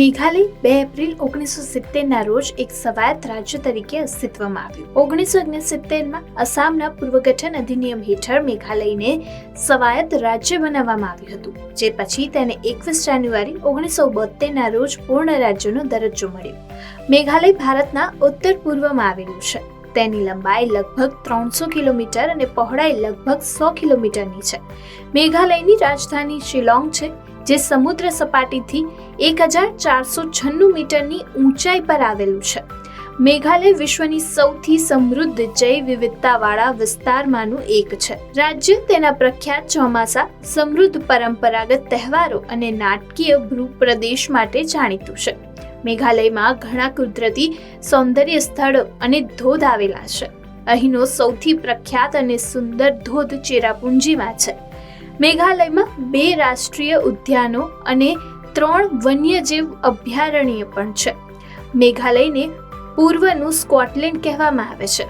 મેઘાલય બે એપ્રિલ ઓગણીસો સિત્તેરના રોજ એક સ્વાયત્ત રાજ્ય તરીકે અસ્તિત્વમાં આવ્યું. ઓગણીસો ઓગણસિત્તેરમાં આસામના પૂર્વગઠન અધિનિયમ હેઠળ મેઘાલયને સ્વાયત્ત રાજ્ય બનાવવામાં આવ્યું હતું, જે પછી તેને એકવીસ જાન્યુઆરી ઓગણીસો બોતેરના રોજ પૂર્ણ રાજ્યનો દરજ્જો મળ્યો. મેઘાલય ભારતના ઉત્તર પૂર્વમાં આવેલું છે. તેની લંબાઈ લગભગ ત્રણસો કિલોમીટર અને પહોળાઈ લગભગ સો કિલોમીટરની છે. મેઘાલયની રાજધાની શિલોંગ છે. જે સમુદ્ર સપાટીથી એક હજાર ચારસો છન્નું મીટરની ઊંચાઈ પર આવેલું છે. મેઘાલય વિશ્વની સૌથી સમૃદ્ધ જૈવ વિવિધતાવાળા વિસ્તારમાંનું એક છે. રાજ્ય તેના પ્રખ્યાત ચોમાસા, સમૃદ્ધ પરંપરાગત તહેવારો અને નાટકીય ભૂપ્રદેશ માટે જાણીતું છે. મેઘાલયમાં ઘણા કુદરતી સૌંદર્ય સ્થળો અને ધોધ આવેલા છે. અહીંનો સૌથી પ્રખ્યાત અને સુંદર ધોધ ચેરાપુંજીમાં છે. મેઘાલયમાં બે રાષ્ટ્રીય ઉદ્યાનો અને ત્રણ વન્યજીવ અભયારણ્ય પણ છે. મેઘાલયને પૂર્વનું સ્કોટલેન્ડ કહેવામાં આવે છે.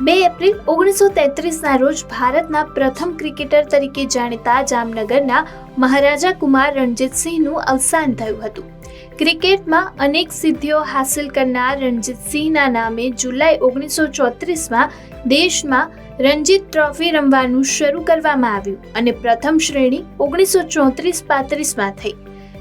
બે એપ્રિલ ઓગણીસો તેત્રીસના રોજ ભારતના પ્રથમ ક્રિકેટર તરીકે જાણીતા જામનગરના મહારાજા કુમાર રણજીતસિંહનું અવસાન થયું હતું. ક્રિકેટમાં અનેક સિદ્ધિઓ હાંસલ કરનાર રણજીતસિંહના નામે જુલાઈ ઓગણીસો ચોત્રીસમાં દેશમાં રણજીત ટ્રોફી રમવાનું શરૂ કરવામાં આવ્યું અને પ્રથમ શ્રેણી ઓગણીસો ચોત્રીસ પાંત્રીસમાં થઈ.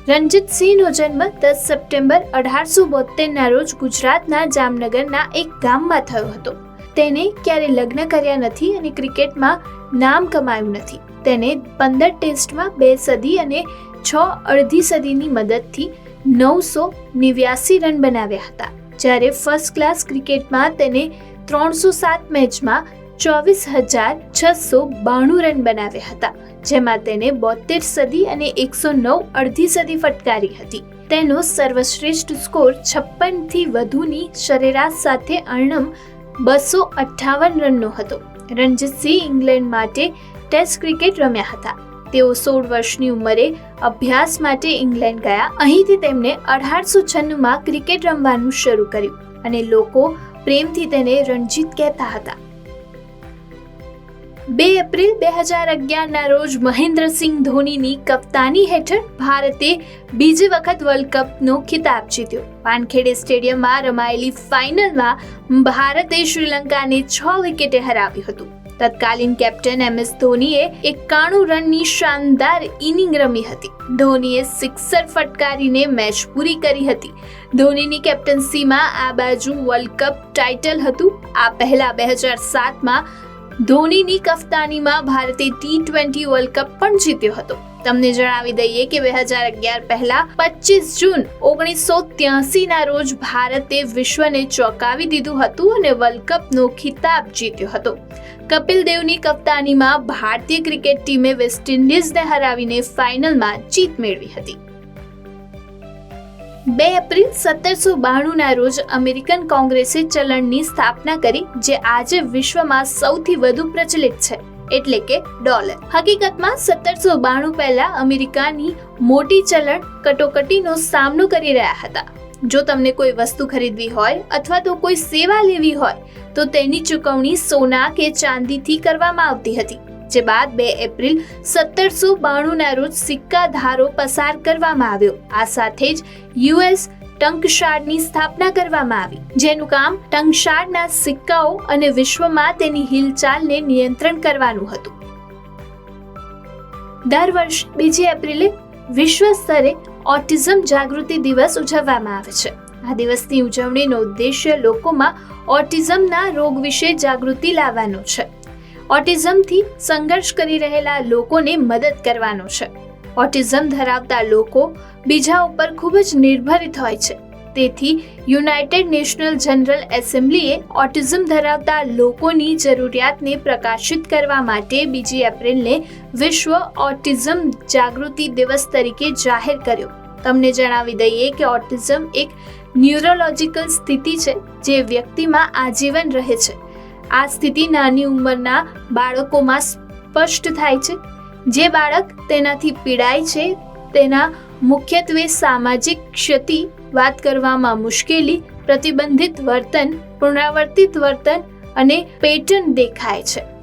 રણજીતસિંહનો જન્મ દસ સપ્ટેમ્બર અઢારસો બોતેરના રોજ ગુજરાતના જામનગરના એક ગામમાં થયો હતો. તેને ક્યારે લગ્ન કર્યા નથી અને ક્રિકેટમાં નામ કમાયું નથી. તેને પંદર ટેસ્ટમાં બે સદી અને છ અડધી સદીની મદદથી નવસો નેવ્યાસી રન બનાવ્યા હતા, જ્યારે ફર્સ્ટ ક્લાસ ક્રિકેટમાં તેને ત્રણસો સાત મેચમાં ચોવીસ હજાર છસો બાણું રન બનાવ્યા હતા, જેમાં તેને બોતેર સદી અને એકસો નવ અડધી સદી ફટકારી હતી. તેનો સર્વશ્રેષ્ઠ સ્કોર છપ્પનથી વધુની સરેરાશ સાથે અર્ણમ બસો અઠ્ઠાવન રનનો હતો. રણજીતસિંહ ઇંગ્લેન્ડ માટે ટેસ્ટ ક્રિકેટ રમ્યા હતા. તેઓ સોળ વર્ષની ઉંમરે અભ્યાસ માટે ઇંગ્લેન્ડ ગયા. અહીંથી તેમણે અઢારસો છન્નુંમાં ક્રિકેટ રમવાનું શરૂ કર્યું અને લોકો પ્રેમથી તેને રણજીત કહેતા હતા. બે એપ્રિલ બે હજાર અગિયારના રોજ મહેન્દ્રસિંહ ધોનીની કપ્તાની હેઠળ ભારતે બીજી વખત વર્લ્ડ કપનો ખિતાબ જીત્યો. વાનખેડે સ્ટેડિયમમાં રમાયેલી ફાઇનલમાં ભારતે શ્રીલંકાને છ વિકેટે હરાવ્યું હતું. તત્કાલીન કેપ્ટન એમ એસ ધોનીએ એકાણું રનની શાનદાર ઇનિંગ રમી હતી. ધોનીએ સિક્સર ફટકારીને મેચ પૂરી કરી હતી. ધોનીની કેપ્ટન્સીમાં આ બાજુ વર્લ્ડ કપ ટાઇટલ હતું. આ પહેલા બે હજાર સાતમાં ધોનીની કફતાનીમાં ભારતે ટી ટ્વેન્ટી વર્લ્ડ કપ પણ જીત્યો હતો. તમને જણાવી દઈએ કે બે હજાર અગિયાર પહેલા પચીસ જૂન ઓગણીસો ત્યાસીના રોજ ભારતે વિશ્વને ચોંકાવી દીધું હતું અને વર્લ્ડ કપનો ખિતાબ જીત્યો હતો. કપિલ દેવની કપ્તાનીમાં ભારતીય ક્રિકેટ ટીમે વેસ્ટ ઇન્ડિઝને હરાવીને ફાઇનલમાં જીત મેળવી હતી. બે એપ્રિલ સત્તરસો બાણુંના રોજ અમેરિકન કોંગ્રેસે ચલણની સ્થાપના કરી, જે આજે વિશ્વમાં સૌથી વધુ પ્રચલિત છે. એટલે કે ડોલર. હકીકતમાં સત્તરસો બાણું પહેલા અમેરિકાની મોટી ચલણ કટોકટીનો સામનો કરી રહ્યા હતા. જો તમને કોઈ વસ્તુ ખરીદવી હોય અથવા તો કોઈ સેવા લેવી હોય, તો તેની ચૂકવણી સોના કે ચાંદીથી કરવામાં આવતી હતી, જે બાદ બે એપ્રિલ સત્તરસો બાણુંના રોજ સિક્કા ધારો પસાર કરવામાં આવ્યો. આ સાથે જ યુએસ ટંકશાળની સ્થાપના કરવામાં આવી. જેનું કામ ટંકશાળના સિક્કાઓ અને વિશ્વમાં તેની હિલચાલને નિયંત્રણ કરવાનું હતું. દર વર્ષ બીજી એપ્રિલે વિશ્વ સ્તરે ઓટિઝમ જાગૃતિ દિવસ ઉજવવામાં આવે છે. આ દિવસની ઉજવણીનો ઉદ્દેશ્ય લોકોમાં ઓટિઝમના રોગ વિશે જાગૃતિ લાવવાનો છે. ઓટિઝમથી સંઘર્ષ કરી રહેલા લોકોને મદદ કરવાનો છે. ઓટિઝમ ધરાવતા લોકો બીજા ઉપર ખૂબ જ નિર્ભરિત હોય છે. તેથી યુનાઇટેડ નેશનલ જનરલ એસેમ્બલીએ ઓટિઝમ ધરાવતા લોકોની જરૂરિયાતને પ્રકાશિત કરવા માટે બીજી એપ્રિલને વિશ્વ ઓટિઝમ જાગૃતિ દિવસ તરીકે જાહેર કર્યો. તમને જણાવી દઈએ કે ઓટિઝમ એક ન્યુરોલોજિકલ સ્થિતિ છે જે વ્યક્તિમાં આજીવન રહે છે. આ સ્થિતિ નાની ઉંમરના બાળકોમાં સ્પષ્ટ થાય છે જે બાળક તેનાથી પીડાય છે, તેના મુખ્યત્વે સામાજિક ક્ષતિ વાત કરવામાં મુશ્કેલી, પ્રતિબંધિત વર્તન, પુનરાવર્તિત વર્તન અને પેટર્ન દેખાય છે.